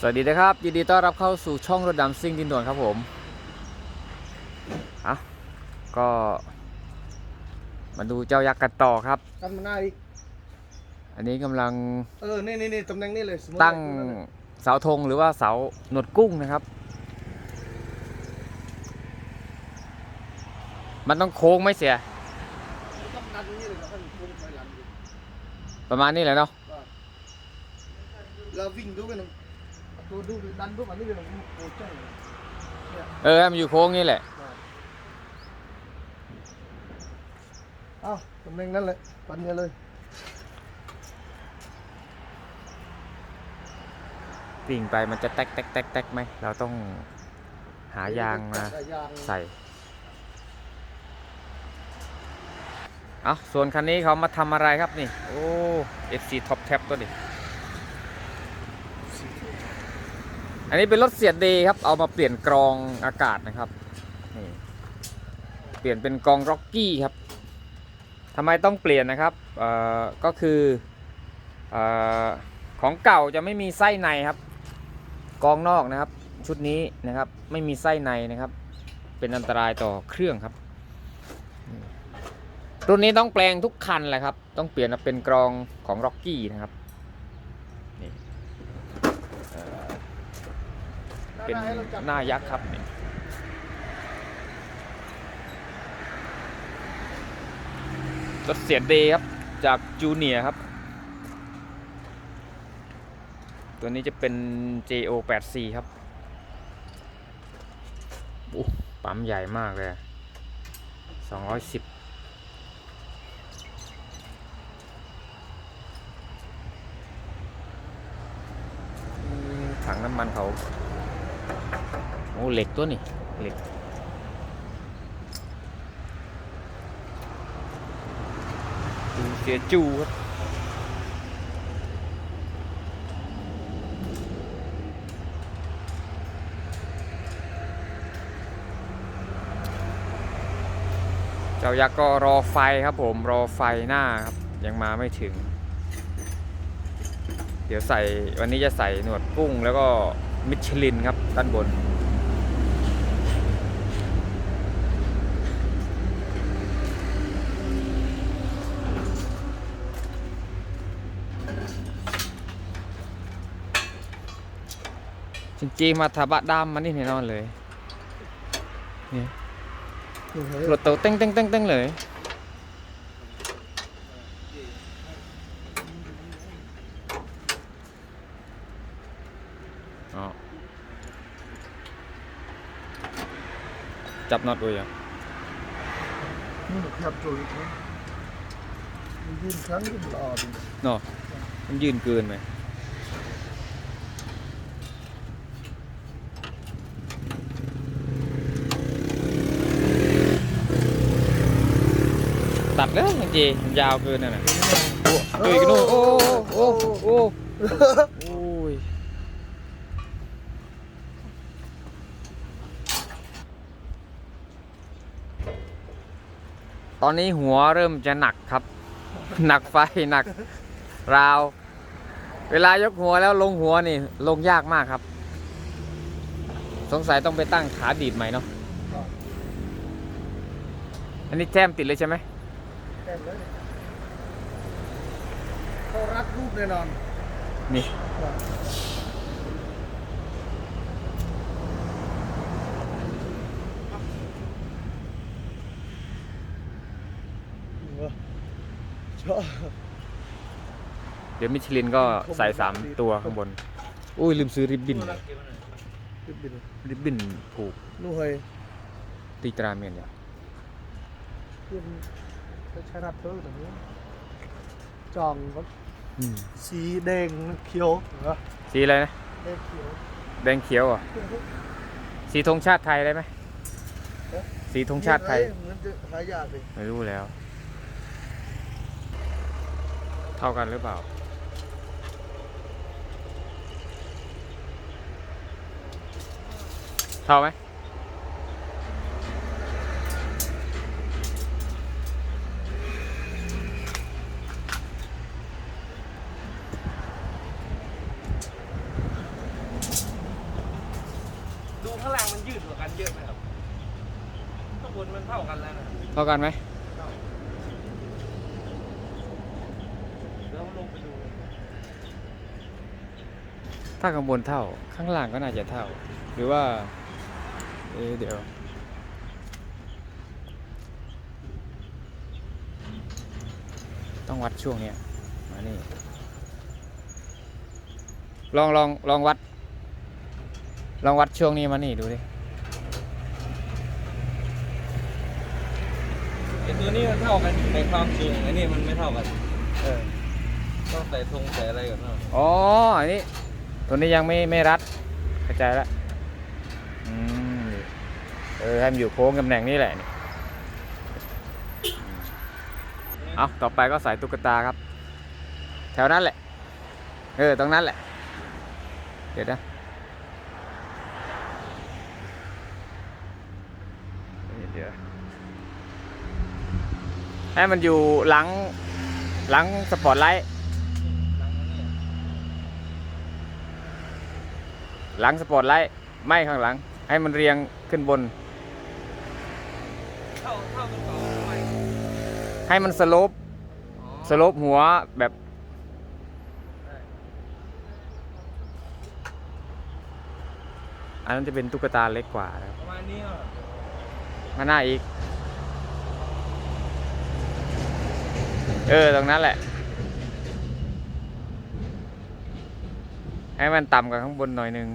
สวัสดีนะครับ ยินดีต้อนรับเข้าสู่ช่องรถดำซิ่งดินด่วนครับผมเอาก็ มาดูเจ้ายักษ์กันต่อครับ กันมาหน้าอีก อันนี้กำลังเออ นี่นี่นี่ตำแหน่งนี้เลยสมมุติตั้งเสาธงหรือว่าเสาหนวดกุ้งนะครับ มันต้องโค้งไหม่เสีย ต้องดันอย่างนี้เลยครับท่านพุ่งไปหลังอีกประมาณนี้แหละเนาะว่าเราวิ่งดูกันหนึ่งตัว ดูดูดันดูมันนี่เลยโอ้เจ้าเนี่ยเออให้มันอยู่โค้งนี่แหละเอ้าตำแหน่งนั้นเลยปันเนี่ยเลยวิ่งไปมันจะแตกแตกแตกแตกไหมเราต้องหายางมาหยางใส่เอาส่วนคันนี้เขามาทำอะไรครับนี่ โอ้ FC Top Tab ตัวนี้ อันนี้เป็นรถเสียดเดย์ครับ เอามาเปลี่ยนกรองอากาศนะครับนี่เปลี่ยนเป็นกรองร็อกกี้ครับทำไมต้องเปลี่ยนนะครับเอ่อก็คือเอ่อของเก่าจะไม่มีไส้ในครับกรองนอกนะครับ ชุดนี้นะครับไม่มีไส้ในนะครับ เป็นอันตรายต่อเครื่องครับรุ่นนี้ต้องแปลงทุกคันแหละครับ ต้องเปลี่ยนเป็นกรองของร็อกกี้นะครับนี่เอ่อ เป็นหน้ายักษ์ครับนี่รถเสียดเดย์ครับ จากจูเนียครับ ตัวนี้จะเป็น JO84 ครับโอ้ปั๊มใหญ่มากเลย 210อืมถังน้ำมันเขา โอ้เหล็กตัวนี่เหล็กเสียจูครับเจ้ายักษ์ก็รอไฟครับผมรอไฟหน้าครับยังมาไม่ถึง เดี๋ยวใส่วันนี้จะใส่หนวดกุ้งแล้วก็ มิชลินครับด้านบน จริงๆมาทาบะดามมันนี่แน่นอนเลย นี่นี่เฮ้ยรถเตาเต้งเต้งเต้งเต้งเลย จับน็อตด้วยอะนี่แคบจุยนะมันยืนครั้งที่มันอ่อนเนาะมันยืนเกินไหมตัดแล้วจริงๆมันยาวเกินน่ะนะโอ้ตัวอีกนู่นโอ้โอ้โอ้โอ้โอ้ย ตอนนี้หัวเริ่มจะหนักครับ หนักไฟหนักราว เวลายกหัวแล้วลงหัวนี่ลงยากมากครับ สงสัยต้องไปตั้งขาดีดใหม่เนาะอันนี้แจมติดเลยใช่ไหมแคบเลยเขารัดรูปแน่นอนนี่ ชอบเดี๋ยวมิชลินก็ใส่สามตัวข้างบน อุ้ยลืมซื้อริบบิ้นเลยริบบิ้นริบบิ้นผูกนู่นเฮ้ยตีตราเมียนเนี่ยขึ้นใช้รัดเธอแบบนี้จองก็อืมสีแดงเขียวเหรอสีอะไรนะแดงเขียวแดงเขียวเหรอะสีธงชาติไทยได้ไหมสีธงชาติไทยเหมือนจะหายากเลยไม่รู้แล้ว เท่ากันหรือเปล่า เท่าไหมดูข้ล่งมันยืดกว่ากันเยอะไหมครับข้างนมันเท่ากันแล้วนะ เท่ากันไหม ถ้าข้างบนเท่าข้างล่างก็น่าจะเท่า หรือว่าเอ๊ะเดี๋ยว ต้องวัดช่วงเนี้ยมานี่ลองลองลองวัด ลองวัดช่วงนี้มานี่ดูดิไอตัวนี้มันเท่ากันในความสูงไอ้นี่มันไม่เท่ากัน เออ ต้องใส่ธงใส่อะไรก่อนเนาะอ๋ออันนี้ ตัวนี้ยังไม่ไม่รัดเข้าใจแล้วอืมเออให้มันอยู่โค้งตำแหน่งนี้แหละเอาต่อไปก็ใส่ตุ๊กตาครับ แถวนั้นแหละ เออ ตรงนั้นแหละ เดี๋ยวนะเดี๋ยวให้มันอยู่หลังหลังสปอร์ตไลท์ หลังสปอร์ตไลท์ไม่ข้างหลัง ให้มันเรียงขึ้นบน ให้มันสโลปสโลปหัวแบบอันนั้นจะเป็นตุ๊กตาเล็กกว่าครับประมาณนี้เหรอมาหน้าอีก เออ ตรงนั้นแหละ ให้มันต่ำกว่าข้างบนหน่อยหนึง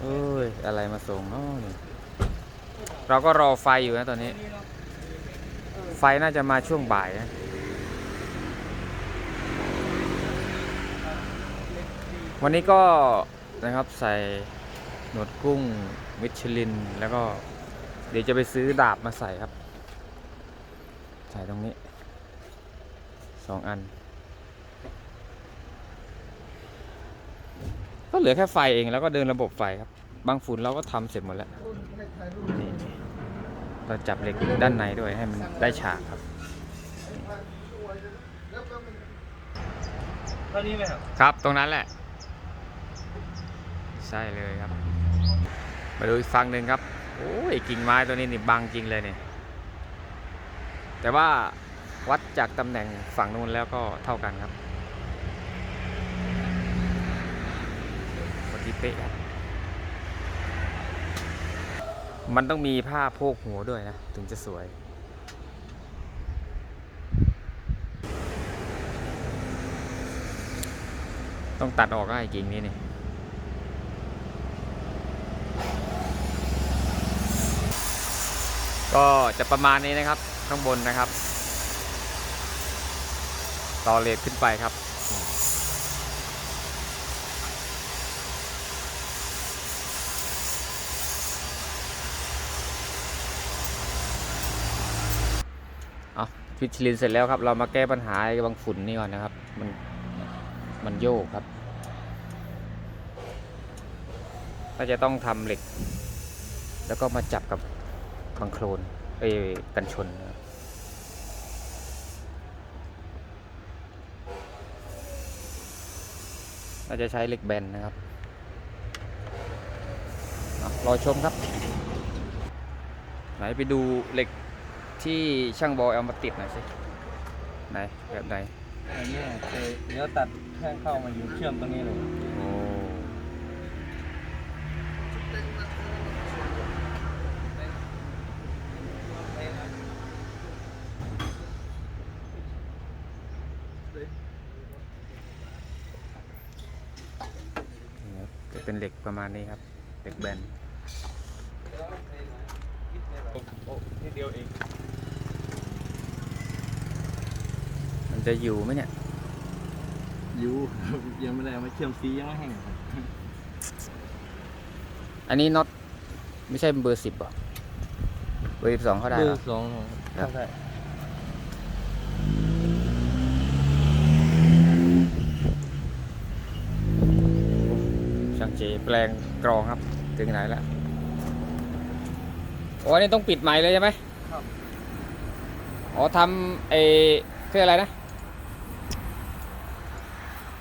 เอ้ย อะไรมาส่งเนาะนี่เราก็รอไฟอยู่นะตอนนี้ ไฟน่าจะมาช่วงบ่ายนะวันนี้ก็นะครับใส่หนวดกุ้งมิชลิน แล้วก็เดี๋ยวจะไปซื้อดาบมาใส่ครับ ส่ตรงนี้สองอัน ก็เหลือแค่ไฟเองแล้วก็เดินระบบไฟครับ บางฝุ่นเราก็ทำเสร็จหมดแล้วรุ่นไม่ถ่ายรูปนี่เราจับเหล็กด้านในด้วยให้มันได้ฉากครับแล้วก็มันเท่านี้ไหมครับ ครับ ตรงนั้นแหละ ใช่เลยครับ มาดูอีกฝั่งหนึ่งครับ โอ้ยกิ่งไม้ตัวนี้นี่บางจริงเลยเนี่ย แต่ว่าวัดจากตำแหน่งฝั่งนู้นแล้วก็เท่ากันครับพอดีเป๊ะครับมันต้องมีผ้าโพกหัวด้วยนะ ถึงจะสวย ต้องตัดออกได้กิ่งนี้นี่ก็จะประมาณนี้นะครับ ข้างบนนะครับ ต่อเลทขึ้นไปครับ เอาฟิชลินเสร็จแล้วครับ เรามาแก้ปัญหาไอ้บางฝุ่นนี่ก่อนนะครับ มันมันโยกครับก็จะต้องทำเหล็ก แล้วก็มาจับกับบังโคลน เอ้กันชนนะครับเราจะใช้เหล็กแบนนะครับรอชมครับ ไหนไปดูเหล็กที่ช่างบอยเอามาติดหน่อยสิ ไหนแบบไหนอันนี้เดี๋ยวตัดแท่งเข้ามาอยู่เชื่อมตรงนี้เลย โอ้นี่ครับจะเป็นเหล็กประมาณนี้ครับเหล็กแบนโอ้ทีเดียวเอง มันจะอยู่ไหมเนี่ย ยูยังไม่ได้เอามาเชื่อมซียังไม่แห้งครับอันนี้น็อตไม่ใช่เบอร์สิบหรอ เบอร์สิบสองเขาได้เบเหรออร์สองครับใช่ช่าง เจแปลงกรองครับ ถึงไหนแล้วโอ้อันนี้ต้องปิดใหม่เลยใช่ไหมครับ อ๋อทำไอ้คืออะไรนะ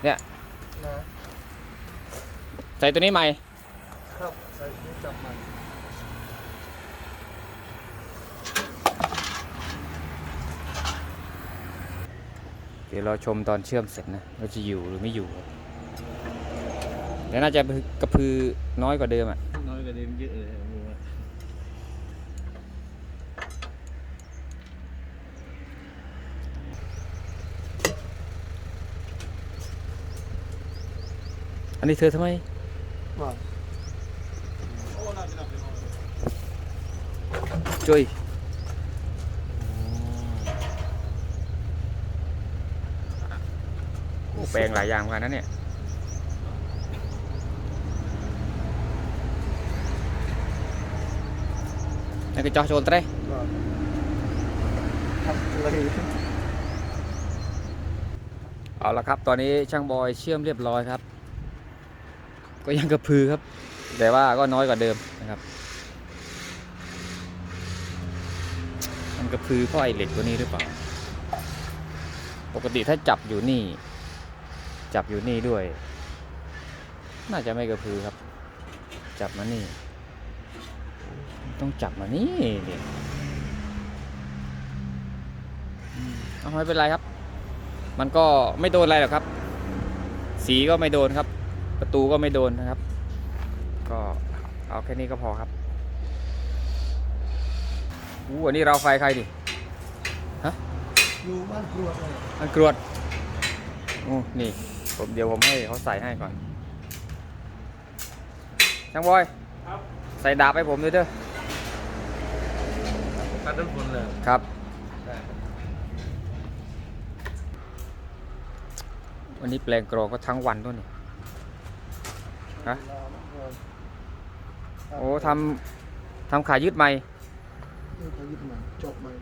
เนี่ยนะใส่ตัวนี้ใหม่ ครับใส่นี่จับมันเดี๋ยวเราชมตอนเชื่อมเสร็จนะว่าจะอยู่หรือไม่อยู่ แต่น่าจะกระพือน้อยกว่าเดิมอะ น้อยกว่าเดิมเยอะเลยครับผมว่าอันนี้เธอทำไมว่าจุยโอ้แปลงหลายอย่างเหมือนกันนะเนี่ย นี่ก็จอโชนเต้ว่าทำเลยเอาละครับ ตอนนี้ช่างบอยเชื่อมเรียบร้อยครับ ก็ยังกระพือครับ แต่ว่าก็น้อยกว่าเดิมนะครับ มันกระพือเพราะไอเหล็กตัวนี้หรือเปล่า ปกติถ้าจับอยู่นี่ จับอยู่นี่ด้วย น่าจะไม่กระพือครับ จับมานี่ ต้องจับมานี่เนี่ยอืมเอาไม่เป็นไรครับ มันก็ไม่โดนอะไรหรอกครับ สีก็ไม่โดนครับ ประตูก็ไม่โดนนะครับ ก็เอาแค่นี้ก็พอครับอู้อันนี้เราวไฟใครดิอยู่บ้านครัวเลยมันกรวดโอ้นี่ผมเดี๋ยวผมให้เขาใส่ให้ก่อนช่างบอย ใส่ดาบให้ผมด้วยเด้อ ตัดทุกคนเลยครับได้วันนี้แปลงกรองก็ทั้งวันด้วยนี่ฮะโอ้ทำทำขายึดใหม่นี่เขายึดมันจบมัน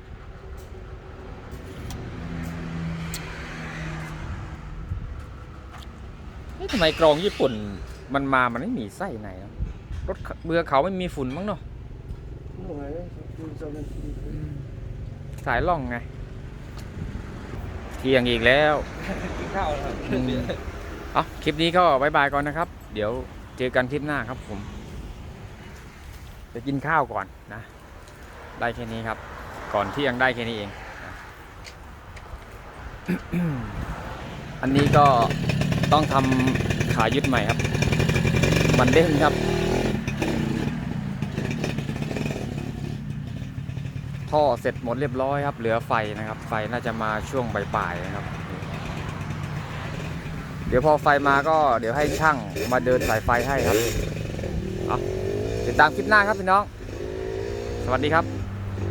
เอ๊ะทำไมกรองญี่ปุ่นมันมามันไม่มีไส้ในเนอะรถเบือเขาไม่มีฝุ่นมั้งเนาะ หน่วยคุณจะเป็นสายล่องไง เที่ยงอีกแล้วกินข้าวแล้วครับอืมเอาคลิปนี้ก็บายบายก่อนนะครับ เดี๋ยวเจอกันคลิปหน้าครับผม จะกินข้าวก่อนนะ ได้แค่นี้ครับ ก่อนเที่ยงได้แค่นี้เองนะอันนี้ก็ต้องทำขายึดใหม่ครับ มันเด้งครับ ท่อเสร็จหมดเรียบร้อยครับ เหลือไฟนะครับ ไฟน่าจะมาช่วงบ่ายๆนะครับ เดี๋ยวพอไฟมาก็เดี๋ยวให้ช่างมาเดินสายไฟให้ครับเอาติดตามคลิปหน้าครับพี่น้อง สวัสดีครับ